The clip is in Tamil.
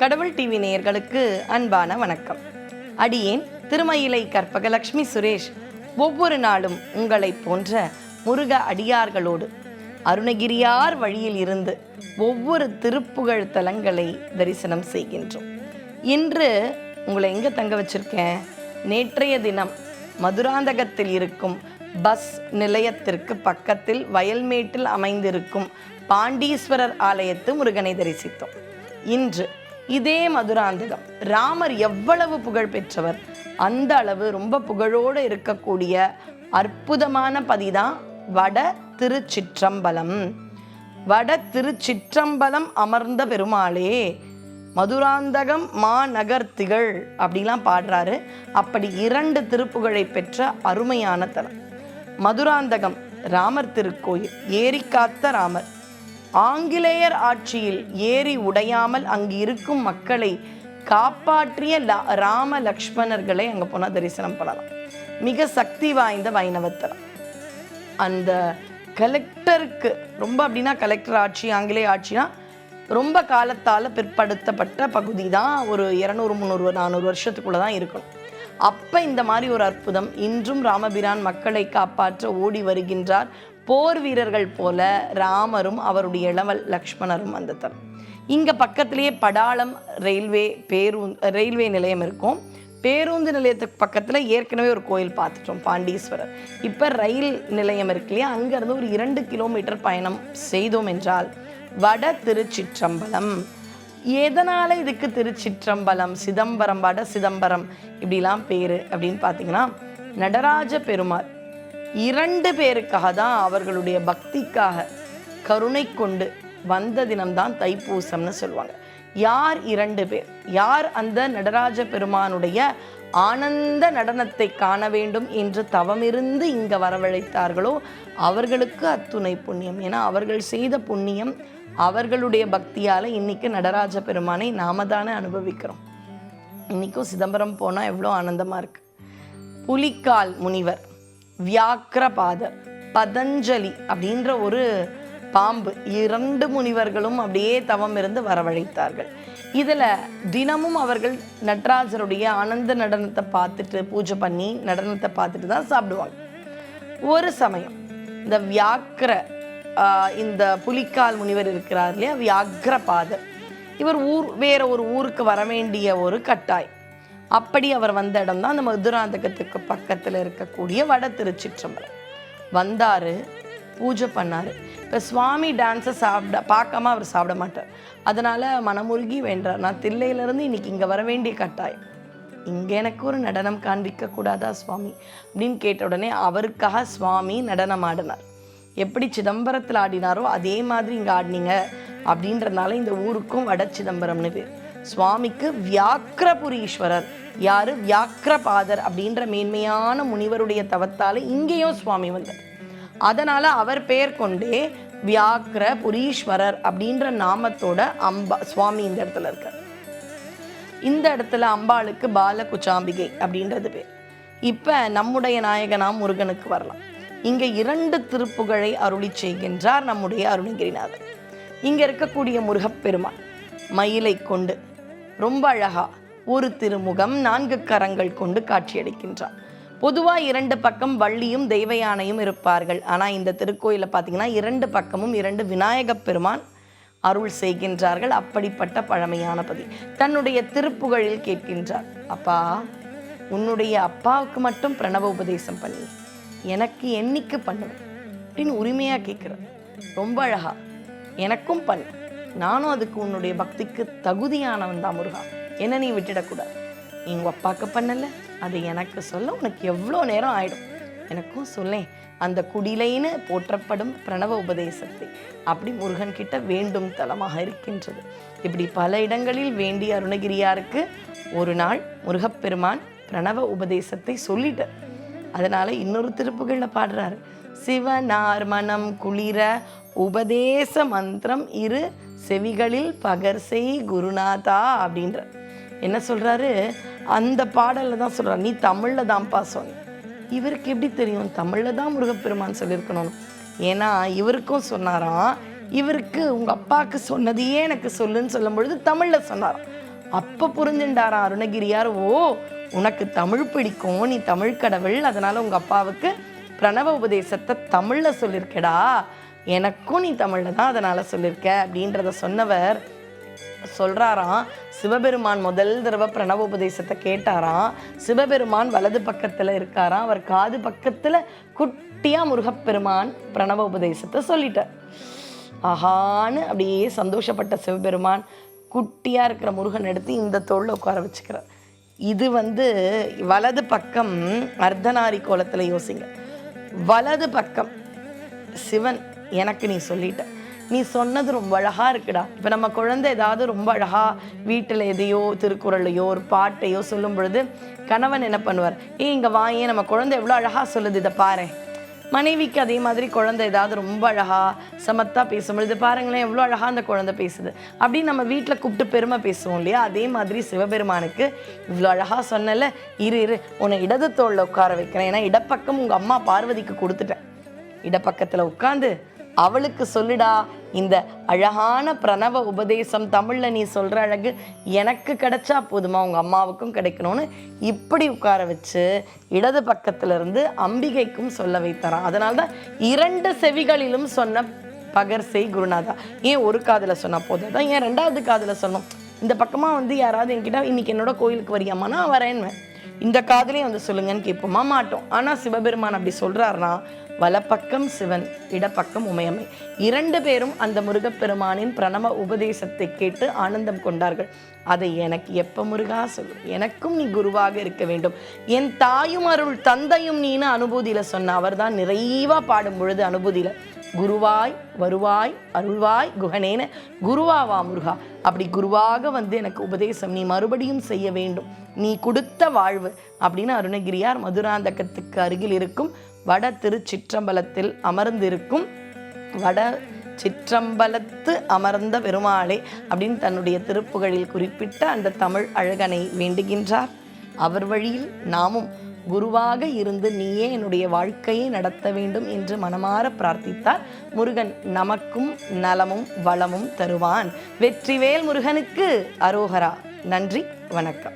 கடவுள் டிவி நேயர்களுக்கு அன்பான வணக்கம். அடியேன் திருமயிலை கற்பகலட்சுமி சுரேஷ். ஒவ்வொரு நாளும் உங்களைப் போன்ற முருக அடியார்களோடு அருணகிரியார் வழியில் இருந்து ஒவ்வொரு திருப்புகழ் தலங்களை தரிசனம் செய்கின்றோம். இன்று உங்களை எங்கே தங்க வச்சிருக்கேன்? நேற்றைய தினம் மதுராந்தகத்தில் இருக்கும் பஸ் நிலையத்திற்கு பக்கத்தில் வயல்மேட்டில் அமைந்திருக்கும் பாண்டீஸ்வரர் ஆலயத்து முருகனை தரிசித்தோம். இன்று இதே மதுராந்தகம். ராமர் எவ்வளவு புகழ் பெற்றவர்? அந்த அளவு ரொம்ப புகழோடு இருக்கக்கூடிய அற்புதமான பதிதான் வட திருச்சிற்றம்பலம். வட திருச்சிற்றம்பலம் அமர்ந்த பெருமாளே மதுராந்தகம் மாநகர் திகழ் அப்படிலாம் பாடுறாரு. அப்படி இரண்டு திருப்புகழை பெற்ற அருமையான தலம். மதுராந்தகம் ராமர் திருக்கோயில் ஏரிக்காத்த ராமர். ஆங்கிலேயர் ஆட்சியில் ஏறி உடையாமல் அங்கு இருக்கும் மக்களை காப்பாற்றிய லா- ராம லக்ஷ்மணர்களை அங்கே போனால் தரிசனம் பண்ணலாம். மிக சக்தி வாய்ந்த வைணவத்தலம் அந்த கலெக்டருக்கு ரொம்ப அப்படின்னா கலெக்டர் ஆட்சி ஆங்கிலேய ஆட்சினா ரொம்ப காலத்தால் பிற்படுத்தப்பட்ட பகுதி தான் ஒரு இரநூறு முந்நூறு நானூறு வருஷத்துக்குள்ளே தான் இருக்கணும். அப்போ இந்த மாதிரி ஒரு அற்புதம் இன்றும் ராமபிரான் மக்களை காப்பாற்ற ஓடி வருகின்றார். போர் வீரர்கள் போல ராமரும் அவருடைய இளவல் லக்ஷ்மணரும் அந்த தலம் இங்கே பக்கத்திலேயே படாளம் ரயில்வே பேருந்து ரயில்வே நிலையம் இருக்கும். பேருந்து நிலையத்துக்கு பக்கத்தில் ஏற்கனவே ஒரு கோயில் பார்த்துட்டோம் பாண்டீஸ்வரர். இப்போ ரயில் நிலையம் இருக்கு இல்லையா? அங்கேருந்து ஒரு இரண்டு கிலோமீட்டர் பயணம் செய்தோம் என்றால் வட திருச்சிற்றம்பலம். எதனால் இதுக்கு திருச்சிற்றம்பலம் சிதம்பரம் வட சிதம்பரம் இப்படிலாம் பேர் அப்படின்னு பார்த்தீங்கன்னா நடராஜ பெருமாள் இரண்டு பேருக்காக தான் அவர்களுடைய பக்திக்காக கருணை கொண்டு வந்த தினம்தான் தைப்பூசம்னு சொல்லுவாங்க. யார் இரண்டு பேர்? யார் அந்த நடராஜ பெருமானுடைய ஆனந்த நடனத்தை காண வேண்டும் என்று தவமிருந்து இங்க வரவழைத்தார்களோ அவர்களுக்கு அத்துணை புண்ணியம். ஏன்னா அவர்கள் செய்த புண்ணியம் அவர்களுடைய பக்தியால இன்னைக்கு நடராஜ பெருமானை நாம தானே அனுபவிக்கிறோம். இன்னைக்கும் சிதம்பரம் போனால் எவ்வளோ ஆனந்தமா இருக்கு. புலிக்கால் முனிவர் வியாக்கிரபாதர் பதஞ்சலி அப்படின்ற ஒரு பாம்பு. இரண்டு முனிவர்களும் அப்படியே தவம் இருந்து வரவழைத்தார்கள். இதில் தினமும் அவர்கள் நடராஜருடைய ஆனந்த நடனத்தை பார்த்துட்டு பூஜை பண்ணி நடனத்தை பார்த்துட்டு தான் சாப்பிடுவாங்க. ஒரு சமயம் இந்த வியாக்கிர இந்த புலிக்கால் முனிவர் இருக்கிறார் இல்லையா? வியாக்கிரபாதர் இவர் ஊர் வேற ஒரு ஊருக்கு வர வேண்டிய ஒரு கட்டாயம். அப்படி அவர் வந்த இடம் தான் அந்த மதுராந்தகத்துக்கு பக்கத்தில் இருக்கக்கூடிய வட திருச்சிற்றம்பலம். வந்தார் பூஜை பண்ணார். இப்போ சுவாமி டான்ஸை சாப்பிட பார்க்காம அவர் சாப்பிட மாட்டார். அதனால் மனமுருகி வேண்டார் நான் தில்லையிலேருந்து இன்னைக்கு இங்கே வர வேண்டிய கட்டாயம். இங்கே எனக்கு ஒரு நடனம் காண்பிக்க கூடாதா சுவாமி? அப்படின்னு கேட்ட உடனே அவருக்காக சுவாமி நடனம் ஆடினார். எப்படி சிதம்பரத்தில் ஆடினாரோ அதே மாதிரி இங்கே ஆடினீங்க அப்படின்றனால இந்த ஊருக்கும் வட சிதம்பரம்னு பேர். சுவாமிக்கு வியாக்கிரபுரீஸ்வரர். யாரு? வியாக்கிரபாதர் அப்படின்ற மேன்மையான முனிவருடைய தவத்தால இங்கேயும் சுவாமி வந்தார். அதனால அவர் பெயர் கொண்டே வியாக்கிர புரீஸ்வரர் அப்படின்ற நாமத்தோட அம்பா சுவாமி இந்த இடத்துல இருக்கார். இந்த இடத்துல அம்பாளுக்கு பால குச்சாம்பிகை அப்படின்றது பேர். இப்போ நம்முடைய நாயகனாம் முருகனுக்கு வரலாம். இங்கே இரண்டு திருப்புகழை அருளி செய்கின்றார் நம்முடைய அருணகிரிநாதர். இங்கே இருக்கக்கூடிய முருகப்பெருமான் மயிலை கொண்டு ரொம்ப அழகா ஒரு திருமுகம் நான்கு கரங்கள் கொண்டு காட்சியளிக்கின்றார். பொதுவாக இரண்டு பக்கம் வள்ளியும் தெய்வ யானையும் இருப்பார்கள். ஆனால் இந்த திருக்கோயிலில் பார்த்தீங்கன்னா இரண்டு பக்கமும் இரண்டு விநாயகப் பெருமான் அருள் செய்கின்றார்கள். அப்படிப்பட்ட பழமையான பதி. தன்னுடைய திருப்புகழில் கேட்கின்றார் அப்பா உன்னுடைய அப்பாவுக்கு மட்டும் பிரணவ உபதேசம் பண்ணி எனக்கு என்னைக்கு பண்ணுவேன்? அப்படின்னு உரிமையாக கேட்குறார். ரொம்ப அழகா. எனக்கும் பண்ணு. நானும் அதுக்கு உன்னுடைய பக்திக்கு தகுதியானவன் தான் முருகா. என்ன நீ விட்டுடக்கூடாது. நீ உங்கள் அப்பாவுக்கு பண்ணல அது எனக்கு சொல்ல உனக்கு எவ்வளோ நேரம் ஆயிடும். எனக்கும் சொல்லேன் அந்த குடிலைன்னு போற்றப்படும் பிரணவ உபதேசத்தை. அப்படி முருகன் கிட்ட வேண்டும் தலமாக இருக்கின்றது. இப்படி பல இடங்களில் வேண்டிய அருணகிரியாருக்கு ஒரு நாள் முருகப்பெருமான் பிரணவ உபதேசத்தை சொல்லிட்டார். அதனால இன்னொரு திருப்புகளில் பாடுறாரு. சிவனார் மனம் குளிர உபதேச மந்திரம் இரு செவிகளில் பகர்செய் குருநாதா அப்படின்ற. என்ன சொல்றாரு? அந்த பாடலில் தான் சொல்கிறார் நீ தமிழில் தான்ப்பா சொன்ன. இவருக்கு எப்படி தெரியும்? தமிழில் தான் முருகப்பெருமான் சொல்லியிருக்கணும் ஏன்னா இவருக்கும் சொன்னாராம். இவருக்கு உங்க அப்பாவுக்கு சொன்னதையே எனக்கு சொல்லுன்னு சொல்லும் பொழுது தமிழில் சொன்னாராம். அப்போ புரிஞ்சுண்டாராம் அருணகிரியார் ஓ உனக்கு தமிழ் பிடிக்கும். நீ தமிழ் கடவுள். அதனால உங்க அப்பாவுக்கு பிரணவ உபதேசத்தை தமிழ்ல சொல்லியிருக்கடா. எனக்கும் நீ தமிழில் தான் அதனால் சொல்லியிருக்க அப்படின்றத சொன்னவர் சொல்கிறாராம் சிவபெருமான் முதல் தடவை பிரணவ உபதேசத்தை கேட்டாராம். சிவபெருமான் வலது பக்கத்தில் இருக்காராம். அவர் காது பக்கத்தில் குட்டியாக முருகப்பெருமான் பிரணவ உபதேசத்தை சொல்லிட்டார். ஆஹான்னு அப்படியே சந்தோஷப்பட்ட சிவபெருமான் குட்டியாக இருக்கிற முருகன் எடுத்து இந்த தோளில் உட்கார வச்சுக்கிறார். இது வந்து வலது பக்கம் அர்த்தநாரி கோலத்தில் யோசிங்க. வலது பக்கம் சிவன் எனக்கு நீ சொல்லிட்ட. நீ சொன்னது ரொம்ப அழகா இருக்குடா. இப்போ நம்ம குழந்தை ஏதாவது ரொம்ப அழகா வீட்டில் எதையோ திருக்குறளையோ ஒரு பாட்டையோ சொல்லும் பொழுது கணவன் என்ன பண்ணுவார்? ஏய் இங்கே வாயேன் நம்ம குழந்தை எவ்வளோ அழகாக சொல்லுது இதை பாரேன் மனைவிக்கு அதே மாதிரி குழந்தை ஏதாவது ரொம்ப அழகா சமத்தா பேசும்பொழுது பாருங்களேன் எவ்வளோ அழகாக அந்த குழந்தை பேசுது. அப்படின்னு நம்ம வீட்டில் கூப்பிட்டு பெருமை பேசுவோம் இல்லையா? அதே மாதிரி சிவபெருமானுக்கு இவ்வளோ அழகா சொன்னல இரு இரு உன்னை இடது தோளில் உட்கார வைக்கிறேன். ஏன்னா இடப்பக்கம் உங்க அம்மா பார்வதிக்கு கொடுத்துட்டேன். இடப்பக்கத்தில் உட்காந்து அவளுக்கு சொல்லுடா இந்த அழகான பிரணவ உபதேசம் தமிழில் நீ சொல்கிற அழகு எனக்கு கிடைச்சா போதுமா உங்கள் அம்மாவுக்கும் கிடைக்கணும்னு இப்படி உட்கார வச்சு இடது பக்கத்துல இருந்து அம்பிகைக்கும் சொல்ல அதனால் தான் இரண்டு செவிகளிலும் சொன்ன பகர்செய் குருநாதா. ஏன் ஒரு காதில் சொன்னால் போதும்? ஏன் ரெண்டாவது காதில் சொன்னோம். இந்த பக்கமாக வந்து யாராவது என்கிட்ட இன்றைக்கி என்னோட கோயிலுக்கு வரியாமான்னா நான் வரேன்னு இந்த காதலையும் வந்து சொல்லுங்கன்னு கேட்போமா? மாட்டோம். ஆனால் சிவபெருமான் அப்படி சொல்கிறாருன்னா வலப்பக்கம் சிவன் இடப்பக்கம் உமையம்மை. இரண்டு பேரும் அந்த முருகப்பெருமானின் பிரணவ உபதேசத்தை கேட்டு ஆனந்தம் கொண்டார்கள். அதை எனக்கு எப்போ முருகா சொல்லு? எனக்கும் நீ குருவாக இருக்க வேண்டும். என் தாயும் அருள் தந்தையும் நீன்னு அனுபூதியில சொன்ன அவர்தான் நிறைவா பாடும் பொழுது அனுபூதியில். குருவாய் வருவாய் அருள்வாய் குகனேன குருவாவா முருகா. அப்படி குருவாக வந்து எனக்கு உபதேசம் நீ மறுபடியும் செய்ய வேண்டும். நீ கொடுத்த வாழ்வு அப்படின்னு அருணகிரியார் மதுராந்தகத்துக்கு அருகில் இருக்கும் வட திருச்சிற்றம்பலத்தில் அமர்ந்திருக்கும் வட சிற்றம்பலத்து அமர்ந்த பெருமாளே அப்படின்னு தன்னுடைய திருப்புகழில் குறிப்பிட்ட அந்த தமிழ் அழகனை வேண்டுகின்றார். அவர் வழியில் நாமும் குருவாக இருந்து நீயே என்னுடைய வாழ்க்கையை நடத்த வேண்டும் என்று மனமாற பிரார்த்தித்தார் முருகன் நமக்கும் நலமும் வளமும் தருவான். வெற்றிவேல் முருகனுக்கு அரோகரா. நன்றி வணக்கம்.